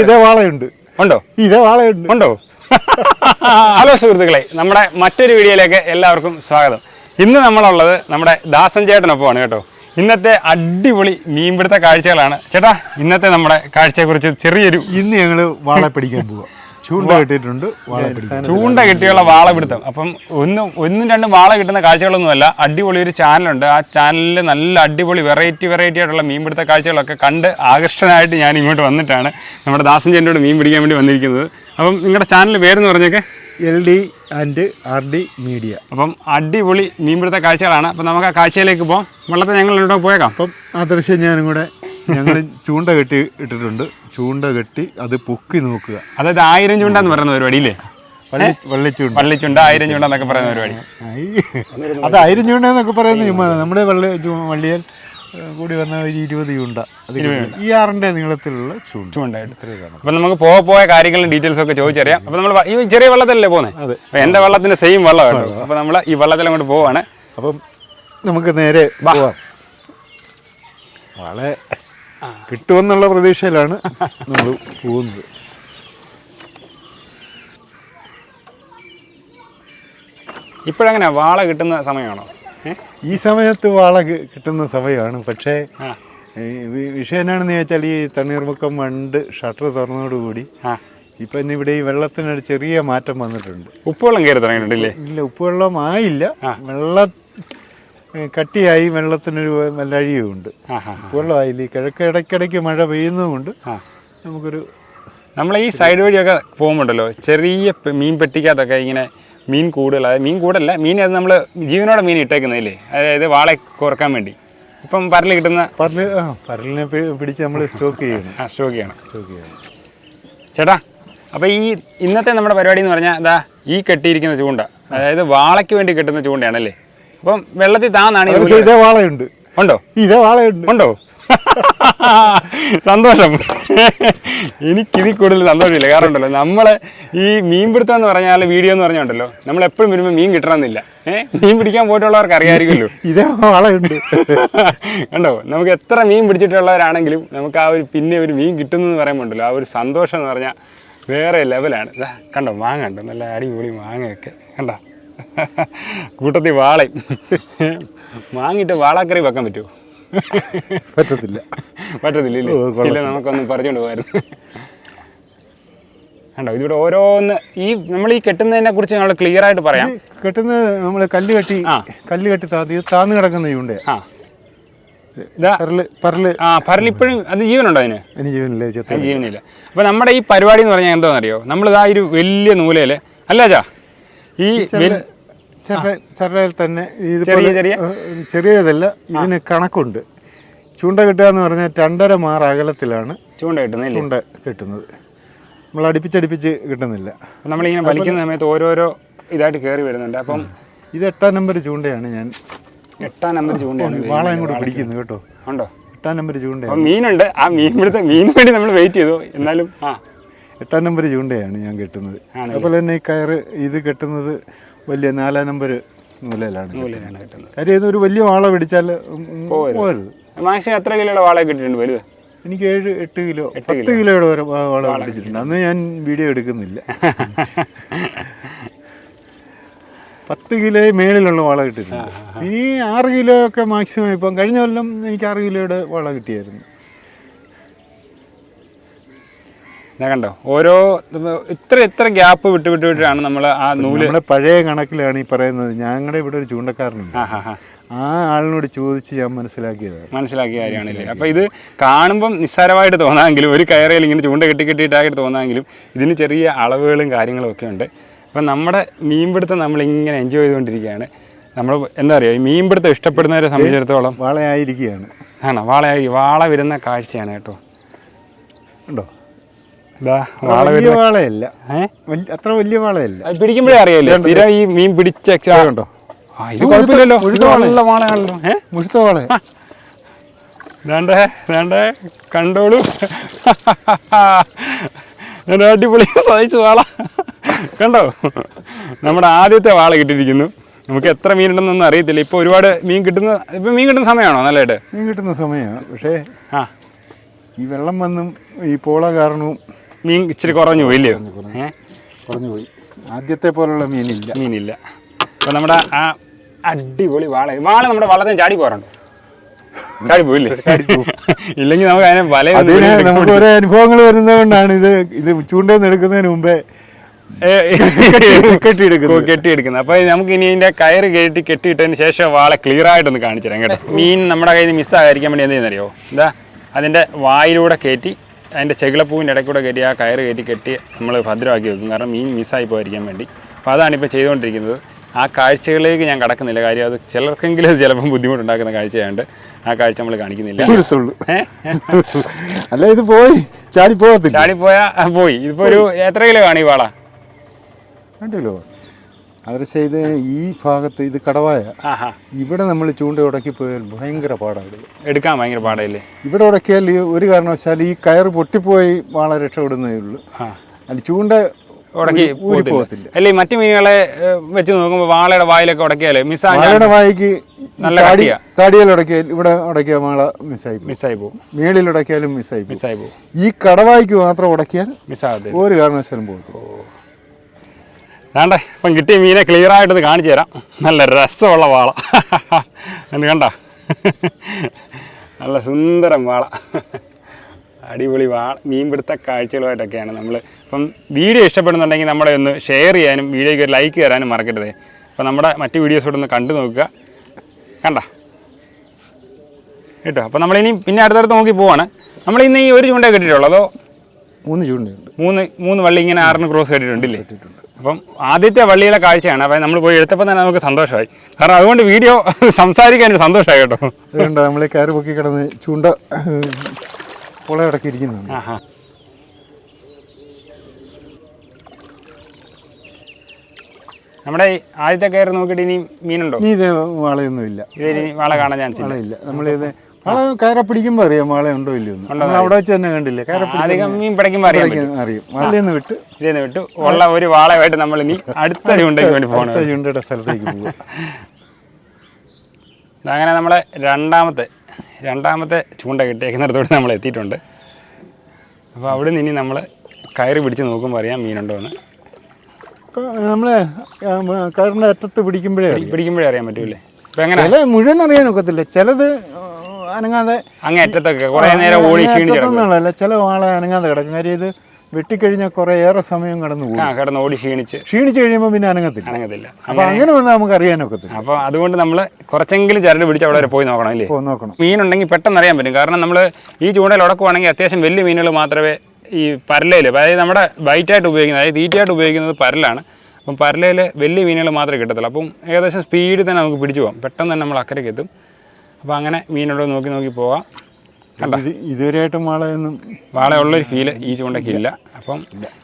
ഇതേ വാളയുണ്ട്. ഉണ്ടോ? ഇതേ വാളയുണ്ട്. ഉണ്ടോ? ഹലോ സുഹൃത്തുക്കളെ നമ്മുടെ മറ്റൊരു വീഡിയോയിലേക്ക് എല്ലാവർക്കും സ്വാഗതം. ഇന്ന് നമ്മളുള്ളത് നമ്മുടെ ദാസൻ ചേട്ടനൊപ്പമാണ് കേട്ടോ. ഇന്നത്തെ അടിപൊളി മീൻപിടുത്ത കാഴ്ചകളാണ്. ചേട്ടാ ഇന്നത്തെ നമ്മുടെ കാഴ്ചയെക്കുറിച്ച് ചെറിയൊരു ഇന്ന് ഞങ്ങൾ വാള പിടിക്കാൻ പോവാ. ചൂണ്ട കെട്ടിയിട്ടുണ്ട് ചൂണ്ട കിട്ടിയുള്ള വാള പിടുത്തം. അപ്പം ഒന്നും ഒന്നും രണ്ടും വാള കിട്ടുന്ന കാഴ്ചകളൊന്നുമല്ല. അടിപൊളി ഒരു ചാനലുണ്ട്. ആ ചാനലിൽ നല്ല അടിപൊളി വെറൈറ്റി വെറൈറ്റി ആയിട്ടുള്ള മീൻപിടുത്ത കാഴ്ചകളൊക്കെ കണ്ട് ആകർഷണമായിട്ട് ഞാൻ ഇങ്ങോട്ട് വന്നിട്ടാണ് നമ്മുടെ ദാസൻ ചേട്ടനോട് മീൻ പിടിക്കാൻ വേണ്ടി വന്നിരിക്കുന്നത്. അപ്പം നിങ്ങളുടെ ചാനൽ പേരെന്ന് പറഞ്ഞൊക്കെ. L D and R D media അപ്പം അടിപൊളി മീൻപിടുത്ത കാഴ്ചകളാണ്. അപ്പം നമുക്ക് ആ കാഴ്ചയിലേക്ക് പോകാം വെള്ളത്തെ ഞങ്ങൾ ഇവിടെ പോയേക്കാം. അപ്പം ആ ദൃശ്യം ഞാനും കൂടെ ഞങ്ങൾ ചൂണ്ട കെട്ടി ഇട്ടിട്ടുണ്ട്. ചൂണ്ട കെട്ടി അത് പൊക്കി നോക്കുക. അതായത് ആയിരം ചൂണ്ടെന്ന് പറയുന്ന പരിപാടി ഇല്ലേ? വള്ളി വള്ളിച്ചൂണ്ട. വള്ളിച്ചുണ്ട ആയിരം ചൂണ്ട എന്നൊക്കെ പറയുന്ന പരിപാടി. ആയി. അത് ആയിരം ചൂണ്ട എന്നൊക്കെ പറയുന്ന ചുമ്മാ നമ്മുടെ വള്ളി വള്ളിയൽ കൂടി വന്ന ഒരു ഇരുപത് ചൂണ്ട. ഈ ആറിന്റെ നീളത്തിലുള്ള ചൂണ്ട. ചൂണ്ടായിട്ട് അപ്പൊ നമുക്ക് പോയ പോയ കാര്യങ്ങളും ഡീറ്റെയിൽസ് ഒക്കെ ചോദിച്ചറിയാം. അപ്പൊ നമ്മൾ ഈ ചെറിയ വെള്ളത്തിലല്ലേ പോകുന്നത് അതെ. എന്റെ വെള്ളത്തിന്റെ സെയിം വെള്ളമാണ് അപ്പൊ നമ്മൾ ഈ വെള്ളത്തിൽ അങ്ങോട്ട് പോവാണ്. അപ്പം നമുക്ക് നേരെ വളരെ വാളെ കിട്ടുമെന്നുള്ള പ്രതീക്ഷയിലാണ് നമ്മൾ പോകുന്നത്. ഇപ്പോഴങ്ങനെ? വാള കിട്ടുന്ന സമയമാണോ? ഈ സമയത്ത് വാള കിട്ടുന്ന സമയമാണ്. പക്ഷേ വിഷയം എന്നാണെന്ന് ചോദിച്ചാൽ ഈ തണ്ണീർമുക്കം വണ്ട് ഷട്ടർ തുറന്നതോടുകൂടി ഇപ്പം ഇവിടെ ഈ വെള്ളത്തിനൊരു ചെറിയ മാറ്റം വന്നിട്ടുണ്ട്. ഉപ്പുവെള്ളം കയറി തുടങ്ങിയിട്ടുണ്ടല്ലേ ഇല്ല? ഉപ്പുവെള്ളം ആയില്ല. വെള്ളം കട്ടിയായി വെള്ളത്തിനൊരു വല്ലഴിയുമുണ്ട് വെള്ളമായില്ല? ഈ കിഴക്ക് ഇടയ്ക്കിടയ്ക്ക് മഴ പെയ്യുന്നതുകൊണ്ട് നമുക്കൊരു നമ്മൾ ഈ സൈഡ് വഴിയൊക്കെ പോകുമ്പോണ്ടല്ലോ ചെറിയ മീൻ പെട്ടിക്കകത്തൊക്കെ ഇങ്ങനെ മീൻ കൂടുതൽ അതായത് മീൻ കൂടല്ല മീൻ അത് നമ്മൾ ജീവനോടെ മീൻ ഇട്ടേക്കുന്നില്ലേ അതായത് വാളെ കുറയ്ക്കാൻ വേണ്ടി. ഇപ്പം പരൽ കിട്ടുന്ന പരൽ ആ പരലിനെ പിടിച്ച് നമ്മൾ സ്റ്റോക്ക് ചെയ്യണം. ആ സ്റ്റോക്ക് ചെയ്യണം. സ്റ്റോക്ക് ചെയ്യണം. ചേട്ടാ അപ്പോൾ ഈ ഇന്നത്തെ നമ്മുടെ പരിപാടി എന്ന് പറഞ്ഞാൽ അതാ ഈ കെട്ടിയിരിക്കുന്ന ചൂണ്ട അതായത് വാളയ്ക്ക് വേണ്ടി കെട്ടുന്ന ചൂണ്ടയാണല്ലേ? അപ്പം വെള്ളത്തിൽ താന്നാണ് ഇതേ വാളയുണ്ട്. ഉണ്ടോ? ഇതേ വാളയുണ്ട്. ഉണ്ടോ? സന്തോഷം. എനിക്കിതിൽ കൂടുതൽ സന്തോഷമില്ല. കാരണം ഉണ്ടല്ലോ നമ്മളെ ഈ മീൻ പിടുത്തം എന്ന് പറഞ്ഞാൽ വീഡിയോ എന്ന് പറഞ്ഞുണ്ടല്ലോ. നമ്മൾ എപ്പോഴും വരുമ്പോൾ മീൻ കിട്ടണമെന്നില്ല. ഏഹ് മീൻ പിടിക്കാൻ പോയിട്ടുള്ളവർക്ക് അറിയാമായിരിക്കുമല്ലോ. ഇതേ വാളയുണ്ട്. കണ്ടോ? നമുക്ക് എത്ര മീൻ പിടിച്ചിട്ടുള്ളവരാണെങ്കിലും നമുക്ക് ആ ഒരു പിന്നെ ഒരു മീൻ കിട്ടുന്നു എന്ന് പറയുമ്പോൾ ഉണ്ടല്ലോ ആ ഒരു സന്തോഷം എന്ന് പറഞ്ഞാൽ വേറെ ലെവലാണ് കണ്ടോ? മാങ്ങ കണ്ടോ നല്ല അടിപൊളി മാങ്ങയൊക്കെ. കണ്ടോ? കൂട്ടത്തിൽ വാളയും. വാങ്ങിയിട്ട് വാളാക്കറി വെക്കാൻ പറ്റുമോ? പറ്റത്തില്ല. പറ്റത്തില്ല ഇല്ലേ? നമുക്കൊന്ന് പറഞ്ഞുകൊണ്ട് പോകായിരുന്നു കണ്ടോ ഇതിവിടെ ഓരോന്ന് ഈ നമ്മൾ ഈ കെട്ടുന്നതിനെ കുറിച്ച് നമ്മൾ ക്ലിയർ ആയിട്ട് പറയാം. കെട്ടുന്നത് നമ്മൾ കല്ല് കെട്ടി ആ. കല്ല് കെട്ടി താത്തി താന്ന് കിടക്കുന്ന ചൂണ്ടയാ ആ. ഇപ്പോഴും അത് ജീവനുണ്ടോ അതിന്? ജീവനില്ലേ ജീവനില്ല. അപ്പൊ നമ്മുടെ ഈ പരിപാടി എന്ന് പറഞ്ഞാൽ എന്താണെന്നറിയോ? നമ്മളിതാ ഒരു വലിയ നൂലയിൽ അല്ല ചാ ഈ തന്നെ ചെറിയ ചെറിയ. ചെറിയതല്ല ഇതിന് കണക്കുണ്ട്. ചൂണ്ട കിട്ടുക എന്ന് പറഞ്ഞാൽ രണ്ടര മാർ അകലത്തിലാണ് ചൂണ്ട കിട്ടുന്നത് ചൂണ്ട കിട്ടുന്നത്. നമ്മൾ അടുപ്പിച്ചടുപ്പിച്ച് കിട്ടുന്നില്ല. നമ്മളിങ്ങനെ വലിക്കുന്ന സമയത്ത് ഓരോരോ ഇതായിട്ട് കയറി വരുന്നുണ്ട്. അപ്പം ഇത് എട്ടാം നമ്പർ ചൂണ്ടയാണ് ഞാൻ. എട്ടാം നമ്പർ ചൂണ്ടയാണ് വാള അങ്ങോട്ട് പിടിക്കുന്നു കേട്ടോ. ഉണ്ടോ? എട്ടാം നമ്പർ ചൂണ്ടയാണ്. മീനുണ്ട്. ആ മീൻ പിടുത്ത മീൻ വേണ്ടി നമ്മൾ വെയിറ്റ് ചെയ്തു. എന്നാലും ആ. എട്ടാം നമ്പർ ചൂണ്ടയാണ് ഞാൻ കെട്ടുന്നത്? അതുപോലെ തന്നെ ഈ കയറ് ഇത് കെട്ടുന്നത് വലിയ നാലാം നമ്പർ നൂലയിലാണ് കാര്യം ഇതൊരു വലിയ വാള പിടിച്ചാൽ പോരുത് മാക്സിമം എത്ര കിലോയുടെ വാള കിട്ടിയിട്ടുണ്ട് വലുത്? എനിക്ക് ഏഴ് എട്ട് കിലോ പത്ത് കിലോയുടെ വരെ വാള പിടിച്ചിട്ടുണ്ട്. അന്ന് ഞാൻ വീഡിയോ എടുക്കുന്നില്ല. പത്ത് കിലോ മേളിലുള്ള വാള കിട്ടിയിട്ടുണ്ട്. ഇനി ആറ് കിലോ ഒക്കെ മാക്സിമം ഇപ്പം കഴിഞ്ഞ കൊല്ലം എനിക്ക് ആറ് കിലോയുടെ വാള കിട്ടിയായിരുന്നു. ഞാൻ കണ്ടോ? ഓരോ ഇത്ര ഇത്ര ഗ്യാപ്പ് വിട്ട് വിട്ട് വിട്ടാണ് നമ്മൾ ആ നൂൽ നമ്മുടെ പഴയ കണക്കിലാണ് ഈ പറയുന്നത്. ഞങ്ങളുടെ ഇവിടെ ഒരു ചൂണ്ടക്കാരനുണ്ട്. ആ ആളിനോട് ചോദിച്ച് ഞാൻ മനസ്സിലാക്കിയത്. മനസ്സിലാക്കിയ കാര്യമാണല്ലേ? അപ്പൊ ഇത് കാണുമ്പം നിസ്സാരമായിട്ട് തോന്നാമെങ്കിലും ഒരു കയറയിൽ ഇങ്ങനെ ചൂണ്ട കെട്ടി കെട്ടിയിട്ടായിട്ട് തോന്നാമെങ്കിലും ഇതിന് ചെറിയ അളവുകളും കാര്യങ്ങളും ഒക്കെ ഉണ്ട്. അപ്പം നമ്മുടെ മീൻപിടുത്തം നമ്മളിങ്ങനെ എൻജോയ് ചെയ്തുകൊണ്ടിരിക്കുകയാണ്. നമ്മൾ എന്താ പറയുക ഈ മീൻപിടുത്തം ഇഷ്ടപ്പെടുന്നവരെ സംബന്ധിച്ചിടത്തോളം വാളയായിരിക്കുകയാണ്. ആണോ? വാളയായി വാള വരുന്ന കാഴ്ചയാണ് കേട്ടോ. ഉണ്ടോ? വാളയല്ല. അത്ര വലിയ വാളയല്ല. പിടിക്കുമ്പോഴേ അറിയാലോ സ്ഥിരം ഈ മീൻ പിടിച്ച എക്സ്ട്രാ കണ്ടോ? ആ ഇത് കുഴപ്പമില്ലല്ലോ. മുഴുത്ത വാളയാണല്ലോ. ഏഹ് മുഴുത്ത വാള വേണ്ടേ വേണ്ടേ കണ്ടോളൂ. അടിപൊളി സഹിച്ചു വാള. കണ്ടോ? നമ്മുടെ ആദ്യത്തെ വാള കിട്ടിയിരിക്കുന്നു. നമുക്ക് എത്ര മീൻ മീനുണ്ടെന്നൊന്നും അറിയത്തില്ല. ഇപ്പോൾ ഒരുപാട് മീൻ കിട്ടുന്ന ഇപ്പൊ മീൻ കിട്ടുന്ന സമയമാണോ നല്ലതായിട്ട്? മീൻ കിട്ടുന്ന സമയമാണ്. പക്ഷേ ആ. ഈ വെള്ളം വന്നും ഈ പോള കാരണവും മീൻ ഇച്ചിരി കുറഞ്ഞു പോയി ഏ കുറഞ്ഞു പോയി. ആദ്യത്തെ പോലുള്ള മീനില്ല. മീനില്ല. അപ്പോൾ നമ്മുടെ ആ അടിപൊളി വാള. വാള നമ്മുടെ വളരെ ചാടി പോകാറുണ്ട്. ചാടി പോയില്ലേ ഇല്ലെങ്കിൽ നമുക്ക് അതിനെ വല അതിന് നമുക്ക് ഓരോ അനുഭവങ്ങൾ വരുന്നതുകൊണ്ടാണ് ഇത് ഇത് ചൂണ്ടയിൽ എടുക്കുന്നതിന് മുമ്പേ കെട്ടിയെടുക്കുന്നത്. കെട്ടിയെടുക്കുന്നത്. അപ്പോൾ നമുക്ക് ഇനി ഇതിന്റെ കയറ് കെട്ടി കെട്ടിയിട്ടതിന് ശേഷം വാളെ ക്ലിയർ ആയിട്ടൊന്ന് കാണിച്ചു തരാം കേട്ടോ. മീൻ നമ്മുടെ കയ്യിൽ നിന്ന് മിസ്സാകാതിരിക്കാൻ വേണ്ടി എന്ത് ചെയ്യുന്നറിയോ? എന്താ അതിന്റെ വായിലൂടെ കയറ്റി അതിന്റെ ചെകിളപ്പൂവിന്റെ ഇടയ്ക്കൂടെ കയറ്റി ആ കയറ് കയറ്റി കെട്ടി നമ്മൾ ഭദ്രമാക്കി വെക്കും. കാരണം മീൻ മിസ്സായി പോയിരിക്കാൻ വേണ്ടി. അപ്പോൾ അതാണ് ഇപ്പോൾ ചെയ്തുകൊണ്ടിരിക്കുന്നത്. ആ കാഴ്ചകളിലേക്ക് ഞാൻ കടക്കുന്നില്ല. കാര്യം അത് ചിലർക്കെങ്കിലും അത് ചിലപ്പം ബുദ്ധിമുട്ടുണ്ടാക്കുന്ന കാഴ്ചയായതുകൊണ്ട് ആ കാഴ്ച നമ്മൾ കാണിക്കുന്നില്ല. അല്ല ഇത് പോയി. ചാടി പോകത്തില്ല. ചാടിപ്പോയാ പോയാ പോയി. ഇതിപ്പോ ഒരു എത്ര കിലോ കാണി വാളാ? രണ്ട് കണ്ടല്ലോ അത് ഇത് ഈ ഭാഗത്ത് ഇത് കടവായ ഇവിടെ നമ്മൾ ചൂണ്ട ഉടക്കി പോയാൽ ഭയങ്കര പാടാണ്. എടുക്കാൻ ഭയങ്കര പാടല്ലേ? ഇവിടെ ഉടക്കിയാൽ ഒരു കാരണവശാൽ ഈ കയർ പൊട്ടിപ്പോയി വാള രക്ഷപ്പെടുന്നേ ഉള്ളൂ. അല്ല ചൂണ്ട ഉടക്കി പോകത്തില്ല. അല്ലേ മറ്റു മീനുകളെ വെച്ച് നോക്കുമ്പോൾ വാളയുടെ വായിലൊക്കെ ഉടക്കിയാലേ വാഴയുടെ വായിക്ക് നല്ല. താടിയിൽ ഉടക്കിയാൽ ഇവിടെ ഉടക്കിയ വാള മിസ്സായി മിസ്സായി പോകും. മേളിൽ ഉടക്കിയാലും മിസ്സായി മിസ്സായി പോകും. ഈ കടവായിക്ക് മാത്രം ഉടക്കിയാൽ മിസ്സാകത്തില്ല. ഒരു കാരണവശാലും പോകത്തില്ല. വേണ്ട ഇപ്പം കിട്ടിയ മീനെ ക്ലിയർ ആയിട്ടൊന്ന് കാണിച്ചു തരാം. നല്ല രസമുള്ള വാള. എന്ന് കണ്ട? നല്ല സുന്ദരം വാള. അടിപൊളി വാള. മീൻപിടുത്ത കാഴ്ചകളുമായിട്ടൊക്കെയാണ് നമ്മൾ ഇപ്പം വീഡിയോ ഇഷ്ടപ്പെടുന്നുണ്ടെങ്കിൽ നമ്മളെ ഒന്ന് ഷെയർ ചെയ്യാനും വീഡിയോയ്ക്ക് ഒരു ലൈക്ക് തരാനും മറക്കരുതേ. അപ്പം നമ്മുടെ മറ്റ് വീഡിയോസോട് ഒന്ന് കണ്ടു നോക്കുക. കണ്ട? കേട്ടോ? അപ്പം നമ്മളിനി പിന്നെ അടുത്തടുത്ത് നോക്കി പോവാണ്. നമ്മൾ ഇന്ന് ഈ ഒരു ചൂണ്ടേ കിട്ടിയിട്ടുള്ളൂ അതോ മൂന്ന് ചൂണ്ടയുണ്ട്. മൂന്ന് മൂന്ന് വള്ളി ഇങ്ങനെ ആറിന് ക്രോസ് കെട്ടിട്ടുണ്ടല്ലേ അപ്പം ആദ്യത്തെ വള്ളിയിലെ കാഴ്ചയാണ്. അപ്പം നമ്മൾ പോയി എടുത്തപ്പോൾ തന്നെ നമുക്ക് സന്തോഷമായി. കാരണം അതുകൊണ്ട് വീഡിയോ സംസാരിക്കാൻ സന്തോഷമായി കേട്ടോ. അതുകൊണ്ട് നമ്മൾ കയറി പൊക്കി കിടന്ന് ചൂണ്ട പുള ഇരിക്കുന്നു നമ്മുടെ ആദ്യത്തെ കയറി നോക്കിയിട്ട് ഇനി മീനുണ്ടോ? ഇനി ഇത് വാളയൊന്നുമില്ല. ഇത് ഇനി വാള കാണാൻ ചാൻസ് ഇല്ല. നമ്മളിത് വാള കയറ പിടിക്കുമ്പോൾ അറിയാം വാള ഉണ്ടോ ഇല്ലയോ നമ്മൾ അവിടെ വെച്ച് തന്നെ കണ്ടില്ലേ? കയറ മീൻ പിടിക്കുമ്പോൾ അറിയാം. അറിയാം വാളയെന്ന് വിട്ട്. ഇതേന്ന് വിട്ടു. ഉള്ള ഒരു വാളയുമായിട്ട് നമ്മൾ ഇനി അടുത്ത ചൂണ്ടയ്ക്ക് വേണ്ടി പോകണം അടുത്ത ചൂണ്ടയുടെ സ്ഥലത്തേക്ക് പോകും അങ്ങനെ നമ്മളെ രണ്ടാമത്തെ രണ്ടാമത്തെ ചൂണ്ട കിട്ടിയേക്കുന്നിടത്തോട്ട് നമ്മൾ എത്തിയിട്ടുണ്ട്. അപ്പോൾ അവിടെ നിന്ന് ഇനി നമ്മൾ കയറി പിടിച്ച് നോക്കുമ്പോൾ അറിയാം മീനുണ്ടോ എന്ന് നമ്മളെ കയറിന്റെ അറ്റത്ത് പിടിക്കുമ്പോഴേ പിടിക്കുമ്പോഴേ അറിയാൻ പറ്റൂലേ ചില മുഴുവൻ അറിയാൻ ഒക്കത്തില്ല. ചിലത് അനങ്ങാതെ അങ്ങേറ്റത്തൊക്കെ കുറേ നേരം ഓടി ചില വാള അനങ്ങാതെ കിടക്കും. കാര്യം ഇത് വെട്ടിക്കഴിഞ്ഞാൽ കുറേ ഏറെ സമയം കടന്നു പോകും. കിടന്ന് ഓടി ക്ഷീണിച്ച്. ക്ഷീണിച്ച് കഴിയുമ്പോൾ പിന്നെ അനങ്ങത്തില്ല. അനങ്ങത്തില്ല. അപ്പൊ അങ്ങനെ വന്നാൽ നമുക്ക് അറിയാനൊക്കത്തില്ല അപ്പൊ അതുകൊണ്ട് നമ്മൾ കുറച്ചെങ്കിലും ചരട് പിടിച്ച് അവിടെ വരെ പോയി നോക്കണം അല്ലേ? നോക്കണം. മീനുണ്ടെങ്കിൽ പെട്ടെന്ന് അറിയാൻ പറ്റും. കാരണം നമ്മൾ ഈ ചൂണ്ടയിൽ ഉടക്കുവാണെങ്കിൽ അത്യാവശ്യം വലിയ മീനുകൾ മാത്രമേ ഈ പരലയിൽ അതായത് നമ്മുടെ ബൈറ്റായിട്ട് ഉപയോഗിക്കുന്നത് അതായത് തീറ്റയായിട്ട് ഉപയോഗിക്കുന്നത് പരലാണ്. അപ്പം പരലയിൽ വലിയ മീനുകൾ മാത്രമേ കിട്ടത്തുള്ളൂ. അപ്പം ഏകദേശം സ്പീഡിൽ തന്നെ നമുക്ക് പിടിച്ചു പോകാം. പെട്ടെന്ന് തന്നെ നമ്മൾ അക്കരയ്ക്ക് എത്തും. അപ്പോൾ അങ്ങനെ മീനുണ്ടോ നോക്കി നോക്കി പോവാം. ഇത് ഇതുവരെയായിട്ടും വാളയൊന്നും വാളയുള്ളൊരു ഫീൽ ഈ ചൂണ്ടയ്ക്ക് ഇല്ല. അപ്പം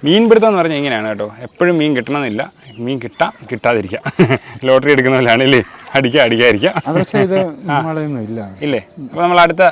മീൻ പിടുത്തം എന്ന് പറഞ്ഞാൽ ഇങ്ങനെയാണ് കേട്ടോ എപ്പോഴും മീൻ കിട്ടണമെന്നില്ല. മീൻ കിട്ടാം കിട്ടാതിരിക്കാം. ലോട്ടറി എടുക്കുന്നതിലാണ് ഇല്ലേ അടിക്കുക അടിക്കാതിരിക്കാം ഇല്ല. അപ്പൊ നമ്മൾ അടുത്ത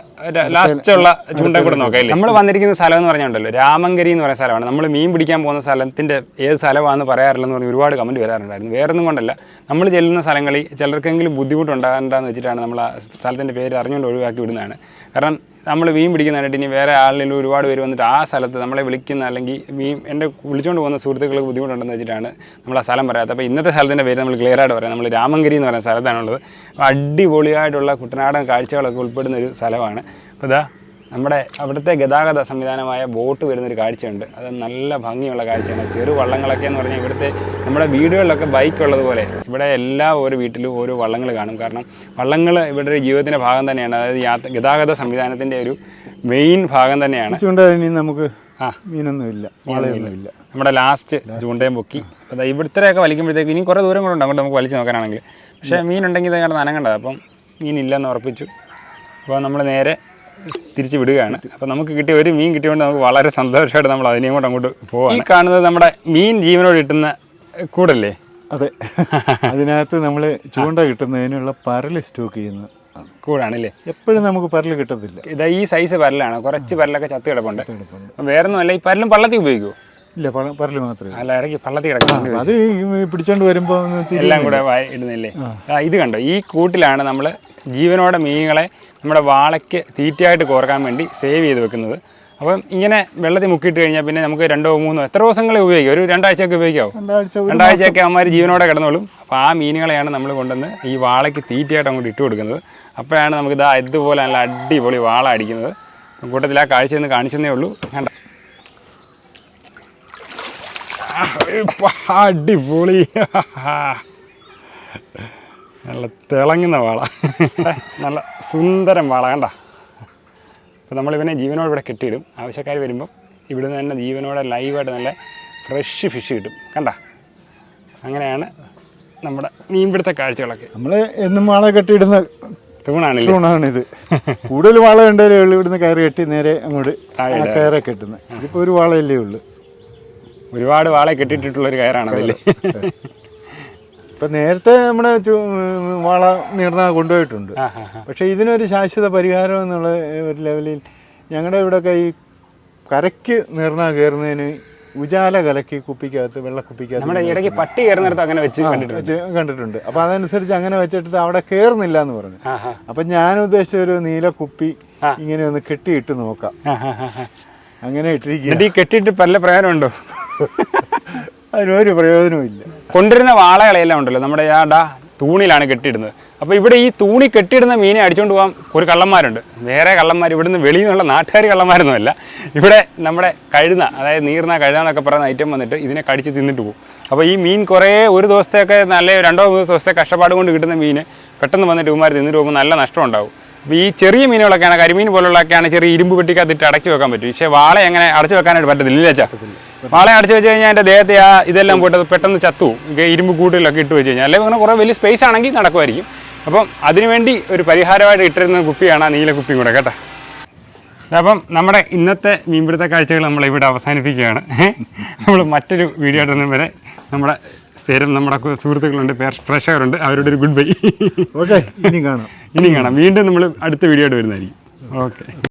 ലാസ്റ്റ് ഉള്ള ചൂണ്ട കൂടെ നോക്കാം ഇല്ലേ? നമ്മൾ വന്നിരിക്കുന്ന സ്ഥലം എന്ന് പറഞ്ഞുണ്ടല്ലോ രാമങ്കരി എന്ന് പറയുന്ന സ്ഥലമാണ്. നമ്മൾ മീൻ പിടിക്കാൻ പോകുന്ന സ്ഥലത്തിന്റെ ഏത് സ്ഥലമാണെന്ന് പറയാറില്ലെന്ന് പറഞ്ഞ് ഒരുപാട് കമന്റ് വരാറുണ്ടായിരുന്നു. വേറെ ഒന്നും കൊണ്ടല്ല. നമ്മൾ ചെല്ലുന്ന സ്ഥലങ്ങളിൽ ചിലർക്കെങ്കിലും ബുദ്ധിമുട്ടുണ്ടാകണ്ടെന്ന് വെച്ചിട്ടാണ് നമ്മൾ ആ സ്ഥലത്തിന്റെ പേര് അറിഞ്ഞുകൊണ്ട് ഒഴിവാക്കി വിടുന്നതാണ്. കാരണം നമ്മൾ മീൻ പിടിക്കുന്നതായിട്ട് ഇനി വേറെ ആളിലും ഒരുപാട് പേര് വന്നിട്ട് ആ സ്ഥലത്ത് നമ്മളെ വിളിക്കുന്ന അല്ലെങ്കിൽ മീൻ എന്റെ വിളിച്ചുകൊണ്ട് പോകുന്ന സുഹൃത്തുക്കൾക്ക് ബുദ്ധിമുട്ടുണ്ടെന്ന് വെച്ചിട്ടാണ് നമ്മൾ ആ സ്ഥലം പറയാത്തത്. അപ്പോൾ ഇന്നത്തെ സ്ഥലത്തിന്റെ പേര് നമ്മൾ ക്ലിയർ ആയിട്ട് പറയാം. നമ്മൾ രാമങ്കരി എന്ന് പറയുന്ന സ്ഥലത്താണുള്ളത് അപ്പോൾ അടിപൊളിയായിട്ടുള്ള കുട്ടനാടൻ കാഴ്ചകളൊക്കെ ഉൾപ്പെടുന്ന ഒരു സ്ഥലമാണ്. അപ്പോൾ ഇതാ നമ്മുടെ അവിടുത്തെ ഗതാഗത സംവിധാനമായ ബോട്ട് വരുന്നൊരു കാഴ്ചയുണ്ട്. അത് നല്ല ഭംഗിയുള്ള കാഴ്ചയാണ്. ചെറു വള്ളങ്ങളൊക്കെ എന്ന് പറഞ്ഞാൽ ഇവിടുത്തെ നമ്മുടെ വീടുകളിലൊക്കെ ബൈക്ക് ഉള്ളതുപോലെ ഇവിടെ എല്ലാ ഓരോ വീട്ടിലും ഓരോ വള്ളങ്ങൾ കാണും. കാരണം വള്ളങ്ങൾ ഇവിടെ ഒരു ജീവിതത്തിന്റെ ഭാഗം തന്നെയാണ്. അതായത് യാത്ര ഗതാഗത സംവിധാനത്തിന്റെ ഒരു മെയിൻ ഭാഗം തന്നെയാണ്. നമുക്ക് ആ. മീനൊന്നുമില്ല വളയൊന്നുമില്ല. നമ്മുടെ ലാസ്റ്റ് ചൂണ്ടയും പൊക്കി. അപ്പോൾ ഇവിടുത്തെയൊക്കെ വലിക്കുമ്പോഴത്തേക്ക് ഇനി കുറേ ദൂരം കൂടെ ഉണ്ട്. അങ്ങോട്ട് നമുക്ക് വലിച്ചു നോക്കാനാണെങ്കിൽ. പക്ഷേ മീനുണ്ടെങ്കിൽ ഇതങ്ങനെ നനങ്ങണ്ടത് അപ്പം മീനില്ലെന്ന് ഉറപ്പിച്ചു. അപ്പോൾ നമ്മൾ നേരെ തിരിച്ച് വിടുകയാണ്. അപ്പോൾ നമുക്ക് കിട്ടിയ ഒരു മീൻ കിട്ടിയതുകൊണ്ട് നമുക്ക് വളരെ സന്തോഷമായിട്ട് നമ്മൾ അതിനെയും കൂടെ അങ്ങോട്ട് പോകാം ഈ കാണുന്നത് നമ്മുടെ മീൻ ജീവനോട് കിട്ടുന്ന കൂടല്ലേ? അതെ. അതിനകത്ത് നമ്മൾ ചൂണ്ട കിട്ടുന്നതിനുള്ള പരൽ സ്റ്റോക്ക് ചെയ്യുന്നത്. കൂടാണല്ലേ? എപ്പോഴും നമുക്ക് പരൽ കിട്ടത്തില്ല. ഇതാ ഈ സൈസ് പരലാണ്. കുറച്ച് പരലൊക്കെ ചത്ത് കിടപ്പുണ്ട്. അപ്പം വേറെ ഈ പരലും പള്ളത്തിൽ ഉപയോഗിക്കുമോ ഇല്ല പ- പരൽ മാത്രമേ അല്ല ഇടയ്ക്ക് അത് പിടിച്ചോണ്ട് വരുമ്പോൾ എല്ലാം കൂടെ ഇടുന്നില്ലേ? ഇത് കണ്ടോ? ഈ കൂട്ടിലാണ് നമ്മൾ ജീവനോടെ മീനുകളെ നമ്മുടെ വാളയ്ക്ക് തീറ്റയായിട്ട് കോർക്കാൻ വേണ്ടി സേവ് ചെയ്ത് വെക്കുന്നത്. അപ്പം ഇങ്ങനെ വെള്ളത്തിൽ മുക്കിയിട്ട് കഴിഞ്ഞാൽ പിന്നെ നമുക്ക് രണ്ടോ മൂന്നോ എത്ര ദിവസങ്ങളെ ഉപയോഗിക്കാം? ഒരു രണ്ടാഴ്ചയൊക്കെ ഉപയോഗിക്കാവും? രണ്ടാഴ്ചയൊക്കെ അവന്മാർ ജീവനോടെ കിടന്നോളും. അപ്പോൾ ആ മീനുകളെയാണ് നമ്മൾ കൊണ്ടുവന്ന് ഈ വാളയ്ക്ക് തീറ്റയായിട്ട് അങ്ങോട്ട് ഇട്ട് കൊടുക്കുന്നത്. അപ്പോഴാണ് നമുക്ക് ഇതാ ഇതുപോലെ നല്ല അടിപൊളി വാള അടിക്കുന്നത്. കൂട്ടത്തിൽ ആ കാഴ്ച ഒന്ന് കാണിച്ചെന്നേ ഉള്ളൂ. കണ്ട അടിപൊളി. നല്ല തിളങ്ങുന്ന വാള. നല്ല സുന്ദരം വാള കണ്ട? അപ്പോൾ നമ്മളിവനെ ജീവനോട് ഇവിടെ കെട്ടിയിടും. ആവശ്യക്കാർ വരുമ്പം ഇവിടുന്ന് തന്നെ ജീവനോടെ ലൈവായിട്ട് നല്ല ഫ്രഷ് ഫിഷ് കിട്ടും കണ്ട? അങ്ങനെയാണ് നമ്മുടെ മീൻപിടുത്ത കാഴ്ചകളൊക്കെ. നമ്മൾ എന്നും വാള കെട്ടിയിടുന്ന തൂണാണ് തൂണാണിത്. കൂടുതൽ വാള ഉള്ളൂ ഇവിടുന്ന് കയറി കെട്ടി നേരെ അങ്ങോട്ട് കയറെ കെട്ടുന്നത് ഇതിപ്പോൾ ഒരു വാളയല്ലേ ഉള്ളൂ. ഒരുപാട് വാളെ കെട്ടിട്ടിട്ടുള്ളൊരു ഒരു കയറാണ് അതിൽ ഇപ്പം നേരത്തെ നമ്മുടെ വാള നീർന്ന കൊണ്ടുപോയിട്ടുണ്ട്. പക്ഷെ ഇതിനൊരു ശാശ്വത പരിഹാരം എന്നുള്ള ഒരു ലെവലിൽ ഞങ്ങളുടെ ഇവിടെയൊക്കെ ഈ കരയ്ക്ക് നീർന്ന കയറുന്നതിന് ഉജാല കലക്കി കുപ്പിക്കകത്ത് വെള്ളക്കുപ്പിക്കകത്ത് നമ്മുടെ ഇടയ്ക്ക് പട്ടി കയറുന്നിടത്ത് അങ്ങനെ വെച്ച് കണ്ടിട്ടുണ്ട്. കണ്ടിട്ടുണ്ട്. അപ്പോൾ അതനുസരിച്ച് അങ്ങനെ വെച്ചിട്ട് അവിടെ കയറുന്നില്ല എന്ന് പറഞ്ഞു അപ്പം ഞാൻ ഉദ്ദേശിച്ച ഒരു നീല കുപ്പി ഇങ്ങനെ ഒന്ന് കെട്ടിയിട്ട് നോക്കാം. അങ്ങനെ ഇട്ടിരിക്കുക കെട്ടിയിട്ട് പല പ്രയോജനമുണ്ടോ? അതിനൊരു പ്രയോജനവും ഇല്ല. കൊണ്ടിരുന്ന വാളകളെല്ലാം ഉണ്ടല്ലോ. നമ്മുടെ ആ തൂണിലാണ് കെട്ടിയിടുന്നത്. അപ്പോൾ ഇവിടെ ഈ തൂണി കെട്ടിയിടുന്ന മീനെ അടിച്ചുകൊണ്ട് പോകാൻ ഒരു കള്ളന്മാരുണ്ട്. വേറെ കള്ളന്മാർ ഇവിടുന്ന് വെളിയിൽ നിന്നുള്ള നാട്ടുകാർ കള്ളന്മാരൊന്നുമല്ല. ഇവിടെ നമ്മുടെ കഴുന്ന അതായത് നീർന്ന കഴുന എന്നൊക്കെ പറയുന്ന ഐറ്റം വന്നിട്ട് ഇതിനെ കടിച്ച് തിന്നിട്ട് പോകും. അപ്പോൾ ഈ മീൻ കുറേ ഒരു ദിവസത്തെയൊക്കെ നല്ല രണ്ടോ മൂന്നോ ദിവസത്തെ കഷ്ടപ്പാട് കൊണ്ട് കിട്ടുന്ന മീൻ പെട്ടെന്ന് വന്നിട്ട് ഇവന്മാർ തിന്നിട്ട് പോകുമ്പോൾ നല്ല നഷ്ടം ഉണ്ടാവും. ഈ ചെറിയ മീനുകളൊക്കെയാണ് കരിമീൻ പോലുള്ളതൊക്കെയാണ് ചെറിയ ഇരുമ്പ് പെട്ടിക്കകത്തിട്ട് അടച്ചു വെക്കാൻ പറ്റും. പക്ഷേ വാള അങ്ങനെ അടച്ചു വെക്കാനായിട്ട് പറ്റത്തില്ല ചാ വാള അടച്ചു വെച്ച് കഴിഞ്ഞാൽ എന്റെ ദേഹത്തെ ആ ഇതെല്ലാം പോയിട്ട് പെട്ടെന്ന് ചത്തു ഇരുമ്പ് കൂട്ടിലൊക്കെ ഇട്ട് വെച്ച് കഴിഞ്ഞാൽ. അല്ലെങ്കിൽ അങ്ങനെ കുറേ വലിയ സ്പേസ് ആണെങ്കിൽ നടക്കുമായിരിക്കും. അപ്പം അതിനുവേണ്ടി ഒരു പരിഹാരമായിട്ട് ഇട്ടിരുന്ന കുപ്പിയാണ് ആ നീല കുപ്പിയും കൂടെ കേട്ടോ. അപ്പം നമ്മുടെ ഇന്നത്തെ മീൻപിടുത്ത കാഴ്ചകൾ നമ്മൾ ഇവിടെ അവസാനിപ്പിക്കുകയാണ് നമ്മൾ മറ്റൊരു വീഡിയോ ആയിട്ടൊന്നും വരെ നമ്മുടെ സ്ഥിരം നമ്മുടെ സുഹൃത്തുക്കളുണ്ട് പ്രേക്ഷകരുണ്ട്. അവരുടെ ഒരു ഗുഡ് ബൈ. ഓക്കെ ഇനി കാണാം. ഇനി കാണാം. വീണ്ടും നമ്മൾ അടുത്ത വീഡിയോ ആയിട്ട് വരുന്നതായിരിക്കും. ഓക്കെ